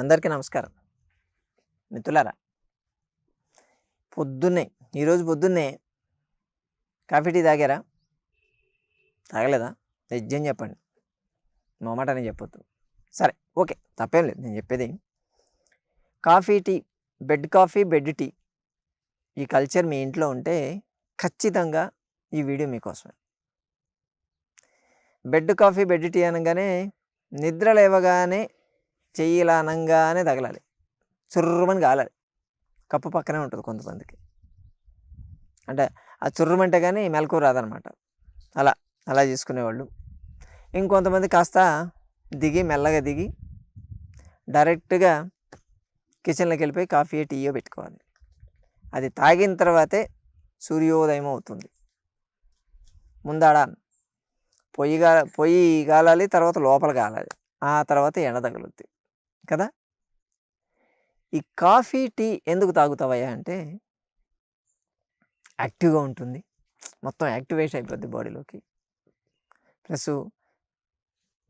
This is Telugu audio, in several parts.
అందరికీ నమస్కారం. మిత్రులారా పొద్దున్నే ఈరోజు పొద్దున్నే కాఫీ టీ తాగారా? తాగలేదా? నిజం చెప్పండి. మొమాట అని చెప్పొద్దు. సరే ఓకే తప్పేం లేదు. నేను చెప్పేది coffee tea bed coffee bed tea ఈ కల్చర్ మీ ఇంట్లో ఉంటే ఖచ్చితంగా ఈ వీడియో మీకోసమే. బెడ్ కాఫీ బెడ్ టీ అనగానే నిద్ర లేవగానే చెయ్యి ఇలా అనంగానే తగలాలి. చుర్రుమని కాలాలి. కప్పు పక్కనే ఉంటుంది కొంతమందికి. అంటే ఆ చుర్రుమంటే కానీ మెలకు రాదనమాట. అలా అలా చేసుకునేవాళ్ళు. ఇంకొంతమంది కాస్త దిగి మెల్లగా దిగి డైరెక్ట్గా కిచెన్లోకి వెళ్ళిపోయి కాఫీ టీయో పెట్టుకోవాలి. అది తాగిన తర్వాతే సూర్యోదయం అవుతుంది. ముందాడ పొయ్యి గా పొయ్యి కాలాలి తర్వాత లోపల కాలాలి ఆ తర్వాత ఎండ తగులుద్ది. కదా? ఈ కాఫీ టీ ఎందుకు తాగుతావయ్యా అంటే యాక్టివ్గా ఉంటుంది. మొత్తం యాక్టివేట్ అయిపోద్ది బాడీలోకి. ప్లస్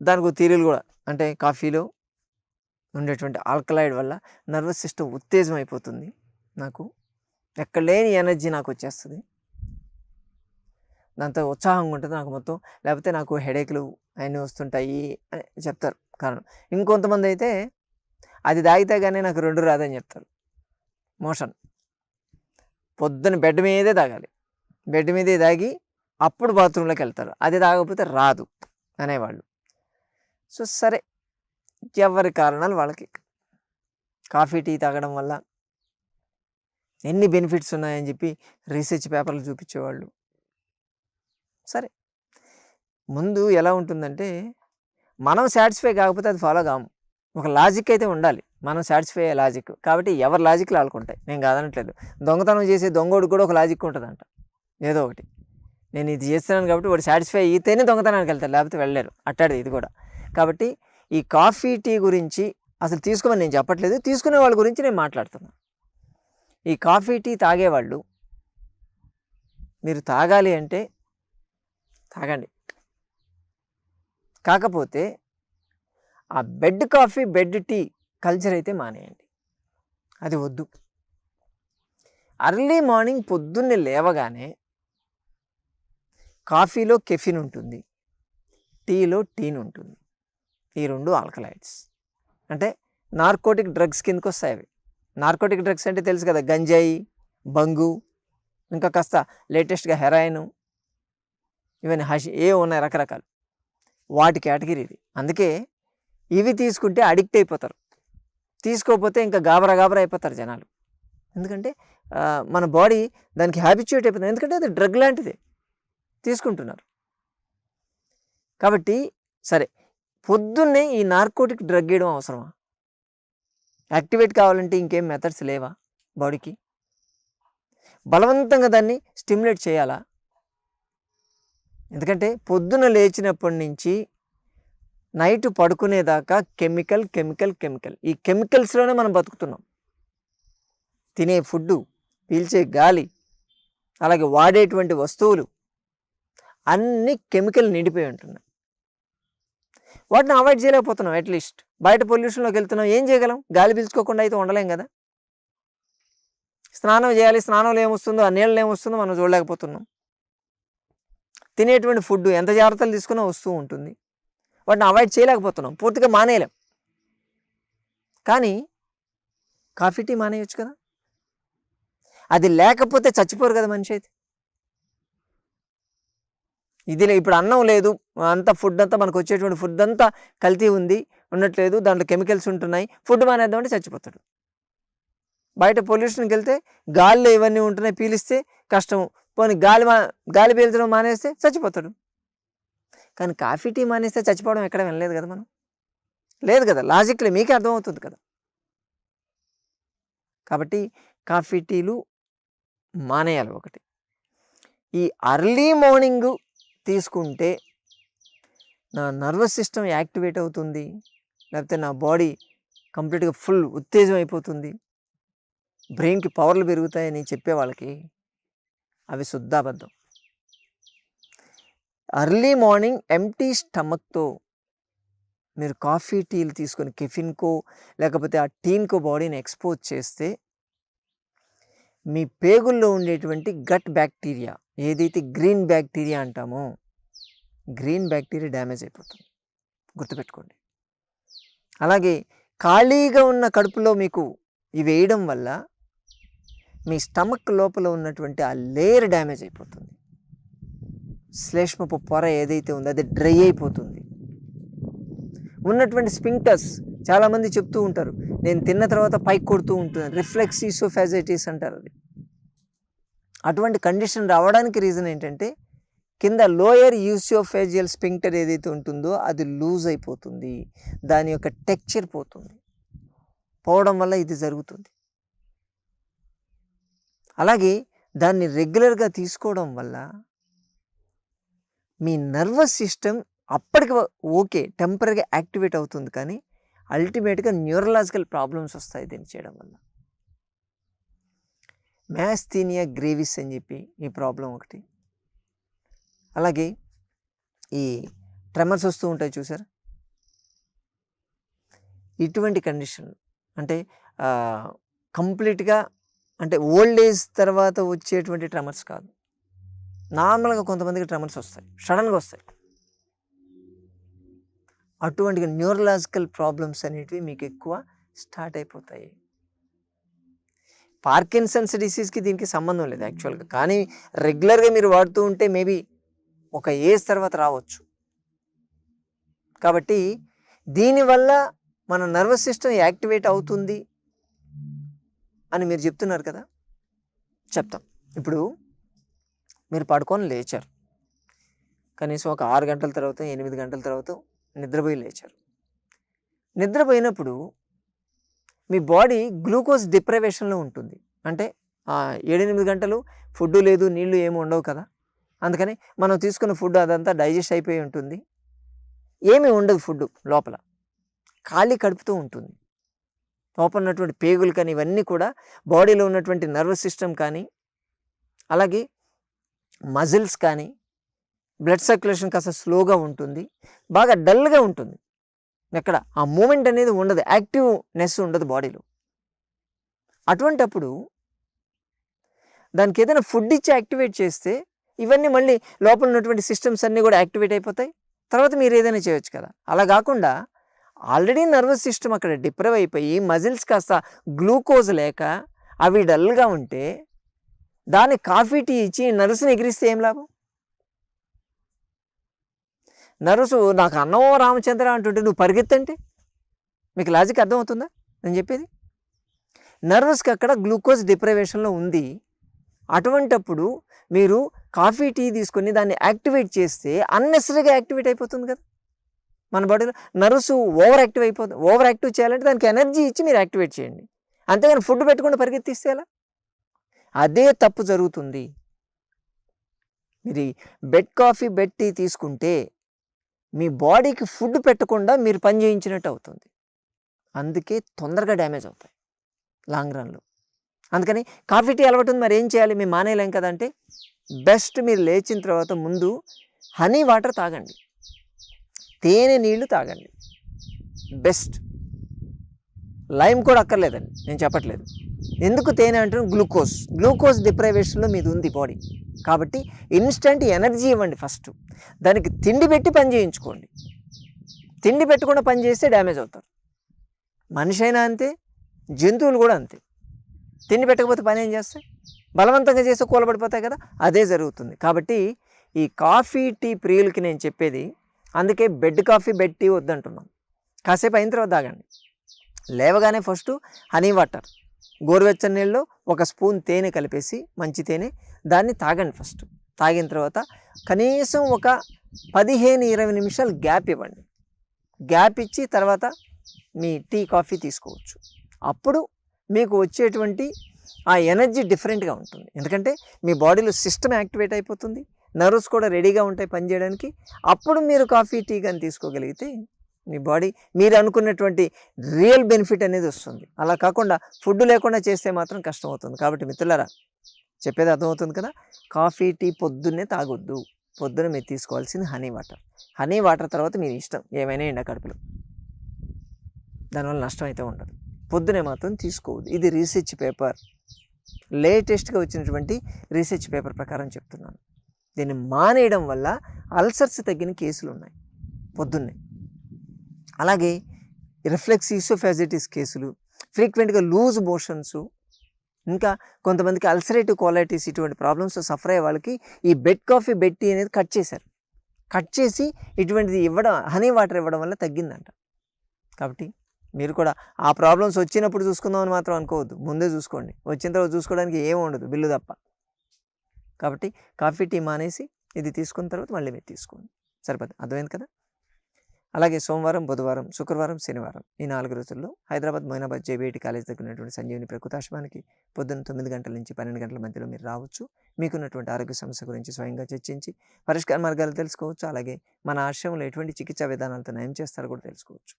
దానికి తీరులు కూడా. అంటే కాఫీలో ఉండేటువంటి ఆల్కలైడ్ వల్ల నర్వస్ సిస్టమ్ ఉత్తేజం అయిపోతుంది నాకు. ఎక్కడ లేని ఎనర్జీ నాకు వచ్చేస్తుంది. దాంతో ఉత్సాహంగా ఉంటుంది నాకు మొత్తం. లేకపోతే నాకు హెడేక్లు అవన్నీ వస్తుంటాయి అని చెప్తారు. కారణం. ఇంకొంతమంది అయితే అది తాగితే కానీ నాకు రెండు రాదని చెప్తారు మోషన్. పొద్దున బెడ్ మీదే తాగాలి. బెడ్ మీదే తాగి అప్పుడు బాత్రూంలోకి వెళ్తారు. అది తాగకపోతే రాదు అనేవాళ్ళు. సో సరే. ఎవరి కారణాలు వాళ్ళకి? కాఫీ టీ తాగడం వల్ల ఎన్ని బెనిఫిట్స్ ఉన్నాయని చెప్పి రీసెర్చ్ పేపర్లు చూపించేవాళ్ళు. సరే. ముందు ఎలా ఉంటుందంటే మనం సాటిస్ఫై కాకపోతే అది ఫాలో కాము. ఒక లాజిక్ అయితే ఉండాలి. మనం సాటిస్ఫై అయ్యే లాజిక్ కాబట్టి ఎవరి లాజిక్లు ఆడుకుంటాయి నేను కాదనట్లేదు. దొంగతనం చేసే దొంగోడు కూడా ఒక లాజిక్ ఉంటుందంట. ఏదో ఒకటి. నేను ఇది చేస్తున్నాను కాబట్టి వాడు సాటిస్ఫై అయితేనే దొంగతనానికి వెళ్తారు లేకపోతే వెళ్ళలేరు అట్టాడు ఇది కూడా. కాబట్టి ఈ కాఫీ టీ గురించి అసలు తీసుకోమని నేను చెప్పట్లేదు. తీసుకునే వాళ్ళ గురించి నేను మాట్లాడుతున్నాను ఈ కాఫీ టీ తాగేవాళ్ళు మీరు తాగాలి అంటే తాగండి. కాకపోతే ఆ bed coffee bed tea culture అయితే మానేయండి. అది వద్దు. అర్లీ మార్నింగ్ పొద్దున్నే లేవగానే కాఫీలో కెఫిన్ ఉంటుంది టీలో టీన్ ఉంటుంది. ఈ రెండు ఆల్కలైడ్స్. అంటే నార్కోటిక్ డ్రగ్స్ కిందకి వస్తాయి అవి. నార్కోటిక్ డ్రగ్స్ అంటే తెలుసు కదా గంజాయి బంగు ఇంకా కాస్త లేటెస్ట్గా హెరాయిన్. ఇవన్నీ హషి ఏ ఉన్నాయి రకరకాలు. వాటి కేటగిరీ ఇది. అందుకే ఇవి తీసుకుంటే అడిక్ట్ అయిపోతారు. తీసుకోకపోతే ఇంకా గాబరా గాబరా అయిపోతారు జనాలు. ఎందుకంటే మన బాడీ దానికి హ్యాబిచ్యుయేట్ అయిపోతుంది. ఎందుకంటే అది డ్రగ్ లాంటిదే. తీసుకుంటున్నారు. కాబట్టి సరే పొద్దున్నే ఈ నార్కోటిక్ డ్రగ్ వేయడం అవసరమా? యాక్టివేట్ కావాలంటే ఇంకేం మెథడ్స్ లేవా బాడీకి? బలవంతంగా దాన్ని స్టిమ్యులేట్ చేయాలా? ఎందుకంటే పొద్దున లేచినప్పటి నుంచి నైట్ పడుకునేదాకా కెమికల్ కెమికల్ కెమికల్. ఈ కెమికల్స్లోనే మనం బతుకుతున్నాం. తినే ఫుడ్డు పీల్చే గాలి అలాగే వాడేటువంటి వస్తువులు అన్ని కెమికల్ నిండిపోయి ఉంటున్నాయి. వాటిని అవాయిడ్ చేయలేకపోతున్నాం అట్లీస్ట్ బయట పొల్యూషన్లోకి వెళ్తున్నాం ఏం చేయగలం? గాలి పీల్చుకోకుండా అయితే ఉండలేం కదా? స్నానం చేయాలి స్నానంలో ఏమొస్తుందో ఆ నీళ్ళు ఏమొస్తుందో మనం చూడలేకపోతున్నాం. తినేటువంటి ఫుడ్ ఎంత జాగ్రత్తలు తీసుకున్నా వస్తూ ఉంటుంది. వాటిని అవాయిడ్ చేయలేకపోతున్నాం. పూర్తిగా మానేయలేం. కానీ కాఫీ టీ మానేయచ్చు కదా? అది లేకపోతే చచ్చిపోరు కదా మనిషి అయితే? ఇది ఇప్పుడు అన్నం లేదు. అంతా ఫుడ్ అంతా మనకు వచ్చేటువంటి ఫుడ్ అంతా కల్తీ ఉంది ఉండట్లేదు. దాంట్లో కెమికల్స్ ఉంటున్నాయి. ఫుడ్ మానేద్దామంటే చచ్చిపోతాడు. బయట పొల్యూషన్కి వెళ్తే గాలిలో ఇవన్నీ ఉంటున్నాయి పీలిస్తే కష్టం. పోనీ గాలి మా గాలి పీల్చడం మానేస్తే చచ్చిపోతాడు. కానీ కాఫీ టీ మానేస్తే చచ్చిపోవడం ఎక్కడ వినలేదు కదా మనం? లేదు కదా లాజిక్లీ మీకే అర్థమవుతుంది కదా. కాబట్టి కాఫీ టీలు మానేయాలి ఒకటి. ఈ అర్లీ మార్నింగ్ తీసుకుంటే నా నర్వస్ సిస్టమ్ యాక్టివేట్ అవుతుంది లేకపోతే నా బాడీ కంప్లీట్గా ఫుల్ ఉత్తేజం అయిపోతుంది బ్రెయిన్కి పవర్లు పెరుగుతాయని చెప్పే వాళ్ళకి అవి శుద్ధాబద్ధం. అర్లీ మార్నింగ్ ఎంటీ స్టమక్తో మీరు కాఫీ టీలు తీసుకొని కెఫిన్కో లేకపోతే ఆ టీన్కో బాడీని ఎక్స్పోజ్ చేస్తే మీ పేగుల్లో ఉండేటువంటి గట్ బ్యాక్టీరియా ఏదైతే గ్రీన్ బ్యాక్టీరియా అంటామో గ్రీన్ బ్యాక్టీరియా డ్యామేజ్ అయిపోతుంది. గుర్తుపెట్టుకోండి. అలాగే ఖాళీగా ఉన్న కడుపులో మీకు ఇవి వేయడం వల్ల మీ స్టమక్ లోపల ఉన్నటువంటి ఆ లేయర్ డ్యామేజ్ అయిపోతుంది. శ్లేష్మపు పొర ఏదైతే ఉందో అది డ్రై అయిపోతుంది. ఉన్నటువంటి స్పింక్టర్స్ చాలామంది చెప్తూ ఉంటారు నేను తిన్న తర్వాత పైకి కొడుతూ ఉంటుంది రిఫ్లెక్స్ ఈసోఫాజైటిస్ అంటారు అది. అటువంటి కండిషన్ రావడానికి రీజన్ ఏంటంటే కింద లోయర్ యూసియోఫేజియల్ స్పింక్టర్ ఏదైతే ఉంటుందో అది లూజ్ అయిపోతుంది. దాని యొక్క టెక్చర్ పోతుంది. పోవడం వల్ల ఇది జరుగుతుంది. అలాగే దాన్ని రెగ్యులర్గా తీసుకోవడం వల్ల మీ నర్వస్ సిస్టమ్ అప్పటికి ఓకే టెంపరీగా యాక్టివేట్ అవుతుంది కానీ అల్టిమేట్గా న్యూరలాజికల్ ప్రాబ్లమ్స్ వస్తాయి దీన్ని చేయడం వల్ల. మ్యాస్థీనియా గ్రేవిస్ అని చెప్పి ఈ ప్రాబ్లం ఒకటి. అలాగే ఈ ట్రెమర్స్ వస్తూ ఉంటాయి చూసారు? ఇటువంటి కండిషన్ అంటే కంప్లీట్గా అంటే ఓల్డ్ ఏజ్ తర్వాత వచ్చేటువంటి ట్రెమర్స్ కాదు. నార్మల్గా కొంతమందికి ట్రెమర్స్ వస్తాయి. సడన్గా వస్తాయి. అటువంటి న్యూరలాజికల్ ప్రాబ్లమ్స్ అనేటివి మీకు ఎక్కువ స్టార్ట్ అయిపోతాయి. పార్కిన్సన్స్ డిసీజ్కి దీనికి సంబంధం లేదు యాక్చువల్గా. కానీ రెగ్యులర్గా మీరు వాడుతూ ఉంటే మేబీ ఒక ఏజ్ తర్వాత రావచ్చు. కాబట్టి దీనివల్ల మన నర్వస్ సిస్టమ్ యాక్టివేట్ అవుతుంది అని మీరు చెప్తున్నారు కదా? చెప్తాం. ఇప్పుడు మీరు పడుకొని లేచారు. కనీసం ఒక ఆరు గంటల తర్వాత ఎనిమిది గంటల తర్వాత నిద్రపోయి లేచారు. నిద్రపోయినప్పుడు మీ బాడీ గ్లూకోజ్ డిప్రైవేషన్లో ఉంటుంది. అంటే ఏడెనిమిది గంటలు ఫుడ్ లేదు నీళ్ళు ఏమి ఉండవు కదా. అందుకని మనం తీసుకున్న ఫుడ్ అదంతా డైజెస్ట్ అయిపోయి ఉంటుంది. ఏమీ ఉండదు ఫుడ్ లోపల. ఖాళీ కడుపుతూ ఉంటుంది. లోపల ఉన్నటువంటి పేగులు కానీ ఇవన్నీ కూడా బాడీలో ఉన్నటువంటి నర్వస్ సిస్టమ్ కానీ అలాగే మజిల్స్ కానీ బ్లడ్ సర్క్యులేషన్ కాస్త స్లోగా ఉంటుంది బాగా డల్గా ఉంటుంది. ఎక్కడ? ఆ మూమెంట్ అనేది ఉండదు యాక్టివ్నెస్ ఉండదు బాడీలో. అటువంటప్పుడు దానికి ఏదైనా ఫుడ్ ఇచ్చి యాక్టివేట్ చేస్తే ఇవన్నీ మళ్ళీ లోపల ఉన్నటువంటి సిస్టమ్స్ అన్నీ కూడా యాక్టివేట్ అయిపోతాయి. తర్వాత మీరు ఏదైనా చేయొచ్చు కదా. అలా కాకుండా ఆల్రెడీ నర్వస్ సిస్టమ్ అక్కడ డిప్రైవ్ అయిపోయి మజిల్స్ కాస్త గ్లూకోజ్ లేక అవి డల్గా ఉంటే దాన్ని కాఫీ టీ ఇచ్చి నర్సుని ఎగిరిస్తే ఏం లాభం? నర్సు నాకు అన్నమో రామచంద్ర అంటుంటే నువ్వు పరిగెత్తంటే? మీకు లాజిక్ అర్థమవుతుందా నేను చెప్పేది? నర్వస్కి అక్కడ గ్లూకోజ్ డిప్రవేషన్లో ఉంది. అటువంటప్పుడు మీరు కాఫీ టీ తీసుకొని దాన్ని యాక్టివేట్ చేస్తే అన్నెసరీగా యాక్టివేట్ అయిపోతుంది కదా? మన బాడీలో నర్వ్స్ ఓవర్ యాక్టివ్ అయిపోతుంది. ఓవర్ యాక్టివ్ చేయాలంటే దానికి ఎనర్జీ ఇచ్చి మీరు యాక్టివేట్ చేయండి. అంతేగాని ఫుడ్ పెట్టుకుంటే పరిగెత్తిస్తే ఎలా? అదే తప్పు జరుగుతుంది. మీరు బెడ్ కాఫీ బెడ్ టీ తీసుకుంటే మీ బాడీకి ఫుడ్ పెట్టకుండా మీరు పని చేయించినట్టు అవుతుంది. అందుకే తొందరగా డ్యామేజ్ అవుతాయి లాంగ్ రన్లో. అందుకని కాఫీ టీ అలవాటు ఉంది మరి ఏం చేయాలి? మేము మానేయలేం కదంటే బెస్ట్ మీరు లేచిన తర్వాత ముందు హనీ వాటర్ తాగండి. తేనె నీళ్ళు తాగండి. బెస్ట్. లైమ్ కూడా అక్కర్లేదండి నేను చెప్పట్లేదు. ఎందుకు తేనె అంటే గ్లూకోజ్. గ్లూకోజ్ డిప్రైవేషన్లో మీది ఉంది బాడీ. కాబట్టి ఇన్స్టంట్ ఎనర్జీ ఇవ్వండి ఫస్ట్. దానికి తిండి పెట్టి పని చేయించుకోండి. తిండి పెట్టకుండా పని చేస్తే డ్యామేజ్ అవుతారు. మనిషి అయినా అంతే జంతువులు కూడా అంతే. తిండి పెట్టకపోతే పని ఏం చేస్తాయి? బలవంతంగా చేస్తే కూలబడిపోతాయి కదా? అదే జరుగుతుంది. కాబట్టి ఈ కాఫీ టీ ప్రియులకి నేను చెప్పేది అందుకే బెడ్ కాఫీ బెడ్ టీ వద్దంటున్నాం కాసేపు అయిన తర్వాత తాగండి. లేవగానే ఫస్ట్ హనీ వాటర్. గోరువెచ్చని నీళ్ళు ఒక స్పూన్ తేనె కలిపేసి మంచి తేనె దాన్ని తాగండి ఫస్ట్. తాగిన తర్వాత కనీసం ఒక పదిహేను ఇరవై నిమిషాలు గ్యాప్ ఇవ్వండి. గ్యాప్ ఇచ్చి తర్వాత మీ టీ కాఫీ తీసుకోవచ్చు. అప్పుడు మీకు వచ్చేటువంటి ఆ ఎనర్జీ డిఫరెంట్గా ఉంటుంది. ఎందుకంటే మీ బాడీలో సిస్టమ్ యాక్టివేట్ అయిపోతుంది. నర్వ్స్ కూడా రెడీగా ఉంటాయి పనిచేయడానికి అప్పుడు మీరు కాఫీ టీ కానీ తీసుకోగలిగితే మీ బాడీ మీరు అనుకున్నటువంటి రియల్ బెనిఫిట్ అనేది వస్తుంది. అలా కాకుండా ఫుడ్ లేకుండా చేస్తే మాత్రం కష్టం అవుతుంది కాబట్టి మిత్రులారా చెప్పేది అర్థమవుతుంది కదా? కాఫీ టీ పొద్దున్నే తాగొద్దు. పొద్దున మీరు తీసుకోవాల్సింది హనీ వాటర్. హనీ వాటర్ తర్వాత మీరు ఇష్టం ఏమైనా ఎండ కడుపులో దానివల్ల నష్టం అయితే ఉండదు. పొద్దునే మాత్రం తీసుకోవద్దు. ఇది రీసెర్చ్ పేపర్. లేటెస్ట్గా వచ్చినటువంటి రీసెర్చ్ పేపర్ ప్రకారం చెప్తున్నాను. దీన్ని మానేయడం వల్ల అల్సర్స్ తగ్గిన కేసులు ఉన్నాయి. పొద్దున్నే. అలాగే రిఫ్లెక్స్ ఈసోఫాజిటిస్ కేసులు ఫ్రీక్వెంట్గా లూజ్ మోషన్స్ ఇంకా కొంతమందికి అల్సరేటివ్ క్వాలిటీస్ ఇటువంటి ప్రాబ్లమ్స్ సఫర్ అయ్యే వాళ్ళకి ఈ బెడ్ కాఫీ బెడ్ టీ అనేది కట్ చేశారు. కట్ చేసి ఇటువంటిది ఇవ్వడం హనీ వాటర్ ఇవ్వడం వల్ల తగ్గిందంట. కాబట్టి మీరు కూడా ఆ ప్రాబ్లమ్స్ వచ్చినప్పుడు చూసుకుందామని మాత్రం అనుకోవద్దు. ముందే చూసుకోండి. వచ్చిన తర్వాత చూసుకోవడానికి ఏమి ఉండదు. బిల్లు తప్ప. కాబట్టి కాఫీ టీ మానేసి ఇది తీసుకున్న తర్వాత మళ్ళీ మీరు తీసుకోండి. సరిపోతుంది అర్థమైంది కదా? అలాగే సోమవారం బుధవారం శుక్రవారం శనివారం ఈ నాలుగు రోజుల్లో హైదరాబాద్ మొయినాబాద్ జేబీఐటి కాలేజ్ దగ్గర ఉన్నటువంటి సంజీవిని ప్రకృతాశ్రమానికి పొద్దున్న తొమ్మిది గంటల నుంచి పన్నెండు గంటల మధ్యలో మీరు రావచ్చు. మీకున్నటువంటి ఆరోగ్య సమస్య గురించి స్వయంగా చర్చించి పరిష్కార మార్గాలు తెలుసుకోవచ్చు. అలాగే మన ఆశ్రమంలో ఎటువంటి చికిత్సా విధానాలతో నయం చేస్తారో కూడా తెలుసుకోవచ్చు.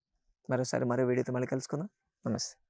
మరోసారి మరో వీడియోతో మళ్ళీ కలుసుకుందాం. నమస్తే.